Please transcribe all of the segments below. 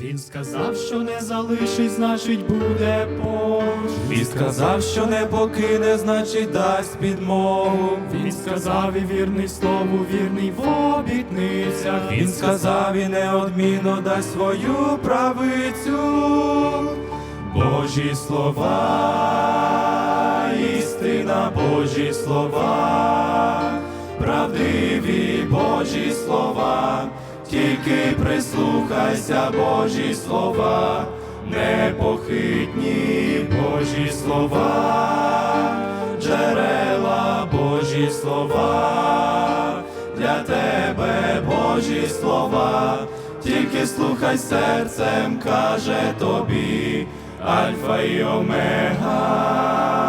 Він сказав, що не залишить, значить буде поруч. Він сказав, що не покине, значить дасть підмогу. Він сказав і вірний слову, вірний в обітницях. Він сказав і неодмінно дасть свою правицю. Божі слова, істина, Божі слова, правдиві Божі слова, тільки прислухайся, Божі слова, непохитні Божі слова, джерела Божі слова, для тебе Божі слова, тільки слухай серцем, каже тобі, Альфа і Омега.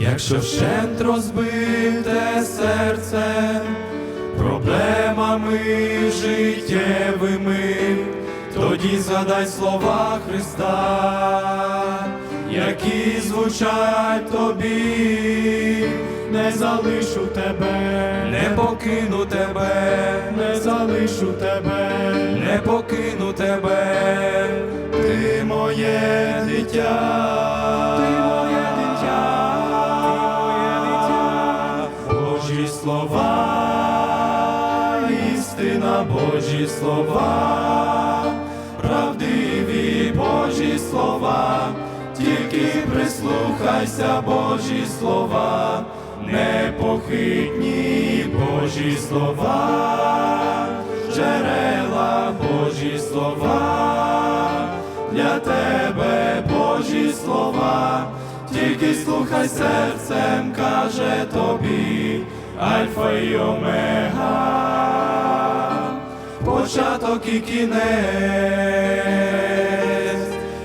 Якщо вщент розбите серце проблемами життєвими, тоді згадай слова Христа, які звучать тобі, Не залишу тебе, не покину тебе, не залишу тебе, не покину тебе, ти моє дитя, істина, Божі слова, правдиві Божі слова, тільки прислухайся, Божі слова, непохитні Божі слова, джерела Божі слова, для тебе Божі слова, тільки слухай серцем, каже тобі, Альфа і Омега, початок і кінець,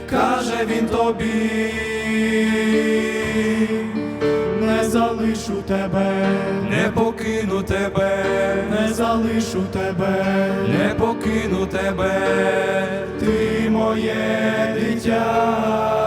каже він тобі, не залишу тебе, не покину тебе, не залишу тебе, не покину тебе, ти моє дитя,